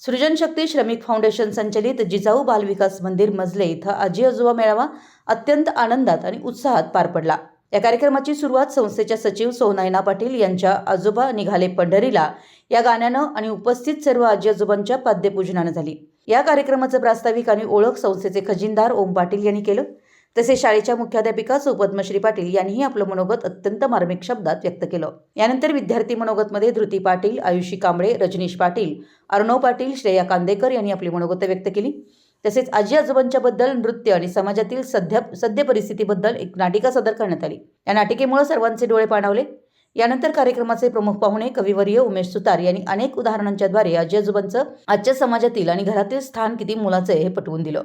सृजनशक्ती श्रमिक फाउंडेशन संचलित जिजाऊ बालविकास मंदिर मजले इथं आजी आजोबा मेळावा अत्यंत आनंदात आणि उत्साहात पार पडला. या कार्यक्रमाची सुरुवात संस्थेच्या सचिव सोनायना पाटील यांच्या आजोबा निघाले पंढरीला या गाण्यानं आणि उपस्थित सर्व आजी आजोबांच्या पाद्यपूजनानं झाली. या कार्यक्रमाचं प्रास्ताविक आणि ओळख संस्थेचे खजिनदार ओम पाटील यांनी केलं. तसेच शाळेच्या मुख्याध्यापिका सौ पद्मश्री पाटील यांनीही आपलं मनोगत अत्यंत मार्मिक शब्दात व्यक्त केलं. यानंतर विद्यार्थी मनोगतमध्ये धृती पाटील आयुषी कांबळे रजनीश पाटील अर्णव पाटील श्रेया कांदेकर यांनी आपली मनोगत व्यक्त केली. तसेच आजी आजोबांच्याबद्दल नृत्य आणि समाजातील सध्या सद्य परिस्थितीबद्दल एक नाटिका सादर करण्यात आली. या नाटिकेमुळे सर्वांचे डोळे पाणावले. यानंतर कार्यक्रमाचे प्रमुख पाहुणे कविवर्य उमेश सुतार यांनी अनेक उदाहरणांच्याद्वारे आजी आजोबांचं आजच्या समाजातील आणि घरातील स्थान किती मोलाचं आहे हे पटवून दिलं.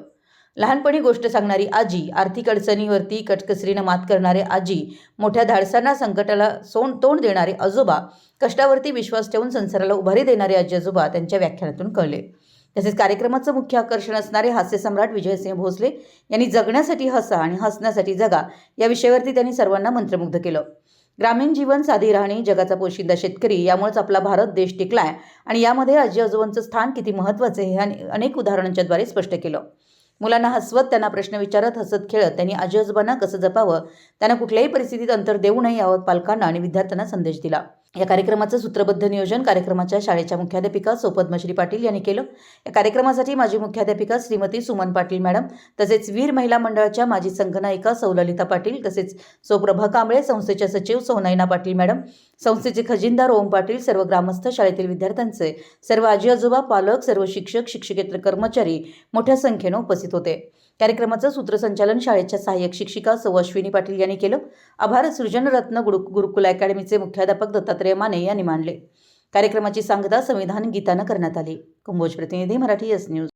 लहानपणी गोष्ट सांगणारी आजी आर्थिक अडचणीवरती कटकसरीनं मात करणारे आजी मोठ्या धाडसांना संकटाला सोन तोंड देणारे आजोबा कष्टावरती विश्वास ठेवून संसाराला उभारी देणारे आजी आजोबा त्यांच्या व्याख्यानातून कळले. तसेच कार्यक्रमाचं मुख्य आकर्षण असणारे हास्यसम्राट विजयसिंह भोसले यांनी जगण्यासाठी हसा आणि हसण्यासाठी जगा या विषयावरती त्यांनी सर्वांना मंत्रमुग्ध केलं. ग्रामीण जीवन साधी राहणी जगाचा पोशिंदा शेतकरी यामुळेच आपला भारत देश टिकलाय आणि यामध्ये आजी आजोबांचं स्थान किती महत्त्वाचं हे अनेक उदाहरणांच्याद्वारे स्पष्ट केलं. मुलांना हसवत त्यांना प्रश्न विचारत हसत खेळत त्यांनी आजी आजोबांना कसं जपावं त्यांना कुठल्याही परिस्थितीत अंतर देऊ नये यावर पालकांना आणि विद्यार्थ्यांना संदेश दिला. या कार्यक्रमाचं सूत्रबद्ध नियोजन कार्यक्रमाच्या शाळेच्या मुख्याध्यापिका सौ पद्मश्री पाटील यांनी केलं. या कार्यक्रमासाठी माजी मुख्याध्यापिका श्रीमती सुमन पाटील मॅडम तसेच वीर महिला मंडळाच्या माजी संघनायिका सौललिता पाटील तसेच सौ प्रभा कांबळे संस्थेच्या सचिव सोनाईना पाटील मॅडम संस्थेचे खजिनदार ओम पाटील सर्व ग्रामस्थ शाळेतील विद्यार्थ्यांचे सर्व आजी आजोबा पालक सर्व शिक्षक शिक्षकेतर कर्मचारी मोठ्या संख्येनं उपस्थित होते. कार्यक्रमाचं सूत्रसंचालन शाळेच्या सहाय्यक शिक्षिका सौ अश्विनी पाटील यांनी केलं. आभार सृजनरत्न गुरु गुरुकुल अकॅडमीचे मुख्याध्यापक दत्तात्रय माने यांनी मांडले. कार्यक्रमाची सांगता संविधान गीतानं करण्यात आली. कुंभोज प्रतिनिधी मराठी एस न्यूज